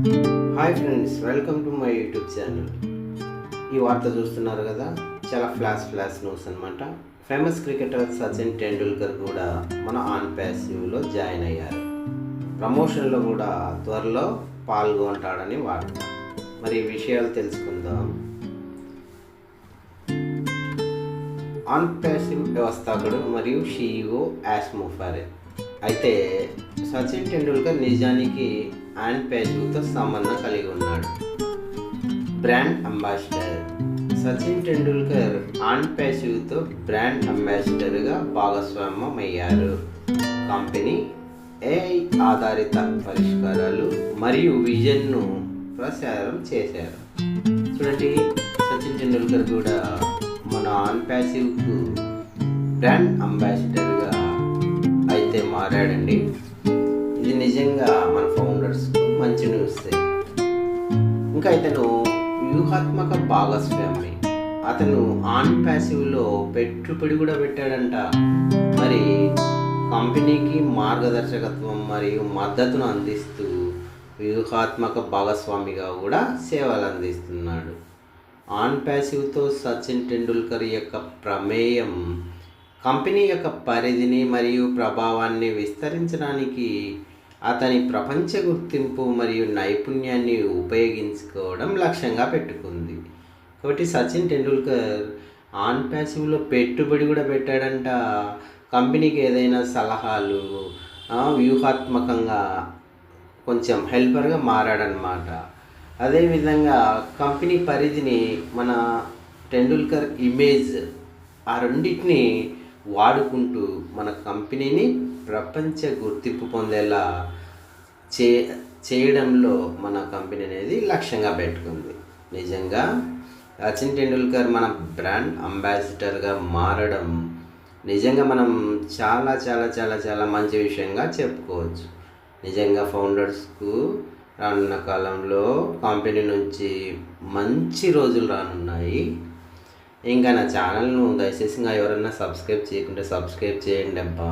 Hi friends welcome to my YouTube channel ఈ వార్త చూస్తున్నారు కదా చాలా ఫ్లాష్ ఫ్లాష్ న్యూస్ అనమాట ఫేమస్ క్రికెటర్ సచిన్ టెండూల్కర్ కూడా మన ఆన్ ప్యాసివ్లో జాయిన్ అయ్యారు. ప్రమోషన్లో కూడా త్వరలో పాల్గొంటాడని వార్త. మరి ఈ విషయాలు తెలుసుకుందాం. ఆన్ ప్యాసివ్ వ్యవస్థాపకుడు మరియు షీఈఓ యాష్ ముఫారే అయితే సచిన్ టెండూల్కర్ నిజానికి ఆన్ ప్యాసివ్తో సంబంధం కలిగి ఉన్నాడు. Brand ambassador Sachin Tendulkar On ప్యాసివ్తో brand అంబాసిడర్గా భాగస్వామ్యం అయ్యారు కంపెనీ ఏఐ ఆధారిత పరిష్కారాలు మరియు విజన్ను ప్రసారం చేశారు. చూడండి సచిన్ టెండూల్కర్ కూడా మన ఆన్ ప్యాసివ్కు బ్రాండ్ అంబాసిడర్గా అయితే మారాడండి. ఇది నిజంగా మంచి వస్తాయి ఇంకా ఇతను వ్యూహాత్మక భాగస్వామి. అతను ఆన్ ప్యాసివ్లో పెట్టుబడి కూడా పెట్టాడంట. మరి కంపెనీకి మార్గదర్శకత్వం మరియు మద్దతును అందిస్తూ వ్యూహాత్మక భాగస్వామిగా కూడా సేవలు అందిస్తున్నాడు. ఆన్ ప్యాసివ్తో సచిన్ టెండూల్కర్ యొక్క ప్రమేయం కంపెనీ యొక్క పరిధిని మరియు ప్రభావాన్ని విస్తరించడానికి అతని ప్రపంచ గుర్తింపు మరియు నైపుణ్యాన్ని ఉపయోగించుకోవడం లక్ష్యంగా పెట్టుకుంది. కాబట్టి సచిన్ టెండూల్కర్ ఆన్ ప్యాసివ్లో పెట్టుబడి కూడా పెట్టాడంట. కంపెనీకి ఏదైనా సలహాలు వ్యూహాత్మకంగా కొంచెం హెల్పర్గా మారాడనమాట అదేవిధంగా కంపెనీ పరిధిని మన టెండూల్కర్ ఇమేజ్ ఆ రెండింటిని వాడుకుంటూ మన కంపెనీని ప్రపంచ గుర్తింపు పొందేలా చే చేయడంలో మన కంపెనీ అనేది లక్ష్యంగా పెట్టుకుంది. నిజంగా సచిన్ టెండూల్కర్ మన బ్రాండ్ అంబాసిడర్గా మారడం నిజంగా మనం చాలా చాలా చాలా చాలా మంచి విషయంగా చెప్పుకోవచ్చు. నిజంగా ఫౌండర్స్కు రానున్న కాలంలో కంపెనీ నుంచి మంచి రోజులు రానున్నాయి. ఇంకా నా ఛానల్ను దయచేసి ఇంకా ఎవరన్నా సబ్స్క్రైబ్ చేయకుంటే సబ్స్క్రైబ్ చేయండి అబ్బా